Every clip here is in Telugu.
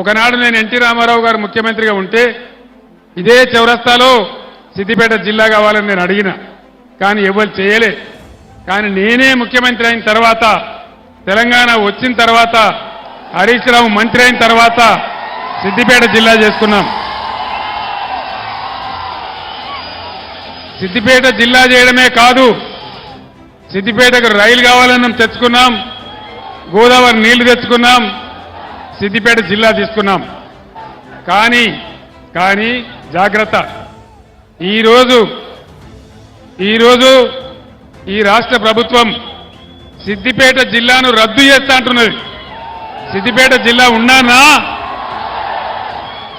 ఒకనాడు నేను ఎన్టీ రామారావు గారు ముఖ్యమంత్రిగా ఉంటే ఇదే చౌరస్తాలో సిద్దిపేట జిల్లా కావాలని నేను అడిగిన. కానీ ఎవరు చేయలే. కానీ నేనే ముఖ్యమంత్రి అయిన తర్వాత తెలంగాణ వచ్చిన తర్వాత హరీష్ రావు మంత్రి అయిన తర్వాత సిద్దిపేట జిల్లా చేసుకున్నాం. సిద్దిపేట జిల్లా చేయడమే కాదు సిద్దిపేటకు రైలు కావాలని తెచ్చుకున్నాం గోదావరి నీళ్ళు తెచ్చుకున్నాం సిద్దిపేట జిల్లా తీసుకున్నాం. కానీ కానీ జాగ్రత్త. ఈరోజు ఈరోజు ఈ రాష్ట్ర ప్రభుత్వం సిద్దిపేట జిల్లాను రద్దు చేస్తా అంటున్నది. సిద్దిపేట జిల్లా ఉన్నానా?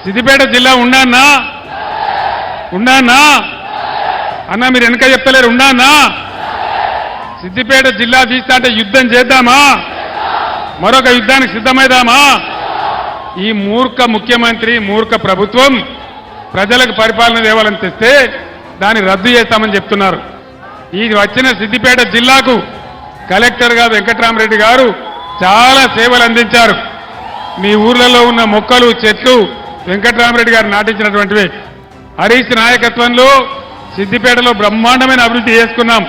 సిద్దిపేట జిల్లా ఉన్నానా? ఉన్నానా? అన్న మీరు వెనక చెప్తలేరు. ఉన్నానా? సిద్దిపేట జిల్లా తీస్తా అంటే యుద్ధం చేద్దామా? మరొక యుద్ధానికి సిద్ధమైదామా? ఈ మూర్ఖ ముఖ్యమంత్రి మూర్ఖ ప్రభుత్వం ప్రజలకు పరిపాలన దేవాలని తెస్తే దాన్ని రద్దు చేస్తామని చెప్తున్నారు. ఈ వచ్చిన సిద్దిపేట జిల్లాకు కలెక్టర్గా వెంకట్రామరెడ్డి గారు చాలా సేవలు అందించారు. మీ ఊర్లలో ఉన్న మొక్కలు చెట్లు వెంకట్రామరెడ్డి గారు నాటించినటువంటివి. హరీష్ నాయకత్వంలో సిద్దిపేటలో బ్రహ్మాండమైన అభివృద్ధి చేసుకున్నాం.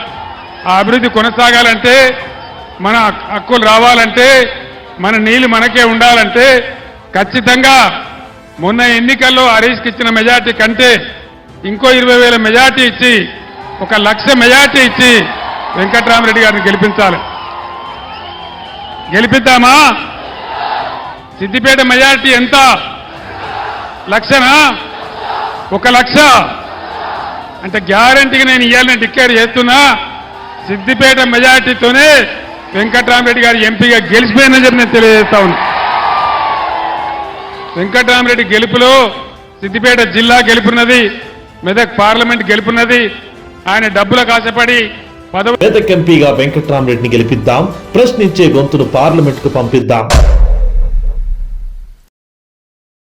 ఆ అభివృద్ధి కొనసాగాలంటే మన హక్కులు రావాలంటే మన నీళ్ళు మనకే ఉండాలంటే ఖచ్చితంగా మొన్న ఎన్నికల్లో హరీష్కి ఇచ్చిన మెజార్టీ కంటే ఇంకో ఇరవై వేల మెజార్టీ ఇచ్చి ఒక లక్ష మెజార్టీ ఇచ్చి వెంకట్రామరెడ్డి గారిని గెలిపించాలి. గెలిపిద్దామా? సిద్దిపేట మెజార్టీ ఎంత? లక్షనా? ఒక లక్ష? అంటే గ్యారంటీగా నేను ఇవ్వాలని డిక్లేర్ చేస్తున్నా. సిద్దిపేట మెజార్టీతోనే వెంకట్రామరెడ్డి గారు ఎంపీగా గెలిచిపోయిందని చెప్పి నేను తెలియజేస్తా ఉన్నా. వెంకటరామరెడ్డి గెలుపులో సిద్దిపేట జిల్లా గెలుపున్నది మెదక్ పార్లమెంట్ గెలుపున్నది. ఆయన డబ్బులకు ఆశపడి మెదక్ ఎంపీగా వెంకట్రామరెడ్డిని గెలిపిద్దాం ప్రశ్నించే గొంతును పార్లమెంట్కు పంపిద్దాం.